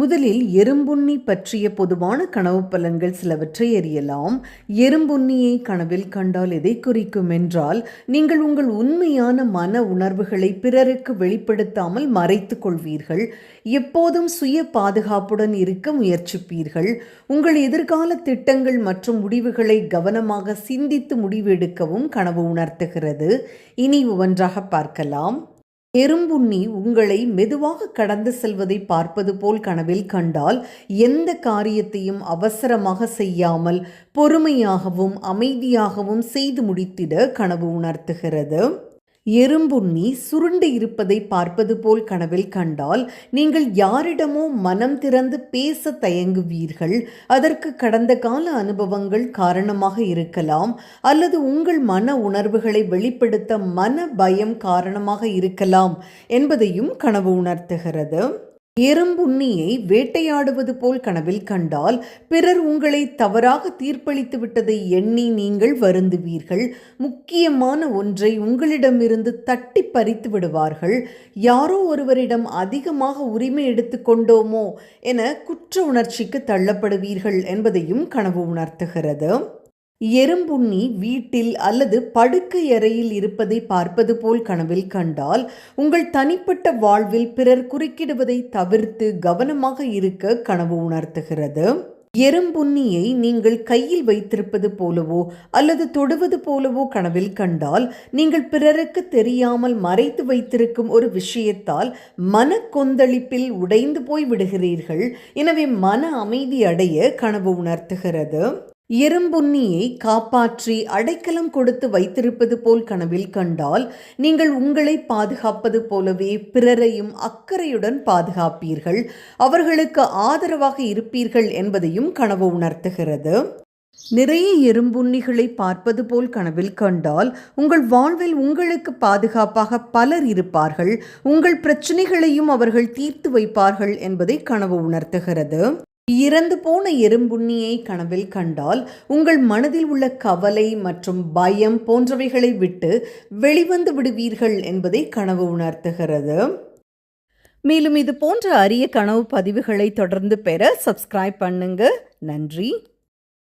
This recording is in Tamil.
முதலில் எறும்புண்ணி பற்றிய பொதுவான கனவு பலன்கள் சிலவற்றை அறியலாம். எறும்புண்ணியை கனவில் கண்டால் எதை குறிக்கும் என்றால் நீங்கள் உங்கள் உண்மையான மன உணர்வுகளை பிறருக்கு வெளிப்படுத்தாமல் மறைத்து கொள்வீர்கள். எப்போதும் சுய பாதுகாப்புடன் இருக்க முயற்சிப்பீர்கள். உங்கள் எதிர்கால திட்டங்கள் மற்றும் முடிவுகளை கவனமாக சிந்தித்து முடிவெடுக்கவும் கனவு உணர்த்துகிறது. இனி ஒவ்வொன்றாக பார்க்கலாம். எறும்புண்ணி உங்களை மெதுவாக கடந்து செல்வதை பார்ப்பது போல் கனவில் கண்டால் எந்த காரியத்தையும் அவசரமாக செய்யாமல் பொறுமையாகவும் அமைதியாகவும் செய்து முடித்திட கனவு உணர்த்துகிறது. எறும்புண்ணி சுருண்டு இருப்பதை பார்ப்பது போல் கனவில் கண்டால் நீங்கள் யாரிடமோ மனம் திறந்து பேச தயங்குவீர்கள். அதற்கு கடந்த கால அனுபவங்கள் காரணமாக இருக்கலாம். அல்லது உங்கள் மன உணர்வுகளை வெளிப்படுத்த மன பயம் காரணமாக இருக்கலாம் என்பதையும் கனவு உணர்த்துகிறது. எறும்புண்ணியை வேட்டையாடுவது போல் கனவில் கண்டால் பிறர் உங்களை தவறாக தீர்ப்பளித்து விட்டதை எண்ணி நீங்கள் வருந்துவீர்கள். முக்கியமான ஒன்றை உங்களிடமிருந்து தட்டி பறித்து விடுவார்கள். யாரோ ஒருவரிடம் அதிகமாக உரிமை எடுத்துக்கொண்டோமோ என குற்ற உணர்ச்சிக்கு தள்ளப்படுவீர்கள் என்பதையும் கனவு உணர்த்துகிறது. எறும்புண்ணி வீட்டில் அல்லது படுக்கை அறையில் இருப்பதை பார்ப்பது போல் கனவில் கண்டால் உங்கள் தனிப்பட்ட வாழ்வில் பிறர் குறுக்கிடுவதை தவிர்த்து கவனமாக இருக்க கனவு உணர்த்துகிறது. எறும்புண்ணியை நீங்கள் கையில் வைத்திருப்பது போலவோ அல்லது தொடுவது போலவோ கனவில் கண்டால் நீங்கள் பிறருக்கு தெரியாமல் மறைத்து வைத்திருக்கும் ஒரு விஷயத்தால் மன கொந்தளிப்பில் உடைந்து போய் விடுகிறீர்கள். எனவே மன அமைதி அடைய கனவு உணர்த்துகிறது. எறும்புண்ணியை காப்பாற்றி அடைக்கலம் கொடுத்து வைத்திருப்பது போல் கனவில் கண்டால் நீங்கள் உங்களை பாதுகாப்பது போலவே பிறரையும் அக்கறையுடன் பாதுகாப்பீர்கள். அவர்களுக்கு ஆதரவாக இருப்பீர்கள் என்பதையும் கனவு உணர்த்துகிறது. நிறைய எறும்புண்ணிகளை பார்ப்பது போல் கனவில் கண்டால் உங்கள் வாழ்வில் உங்களுக்கு பாதுகாப்பாக பலர் இருப்பார்கள். உங்கள் பிரச்சனைகளையும் அவர்கள் தீர்த்து வைப்பார்கள் என்பதை கனவு உணர்த்துகிறது. இறந்து போன எறும்புண்ணியை கனவில் கண்டால் உங்கள் மனதில் உள்ள கவலை மற்றும் பயம் போன்றவைகளை விட்டு வெளிவந்து விடுவீர்கள் என்பதை கனவு உணர்த்துகிறது. மேலும் இது போன்ற அரிய கனவு பதிவுகளை தொடர்ந்து பெற சப்ஸ்கிரைப் பண்ணுங்க. நன்றி.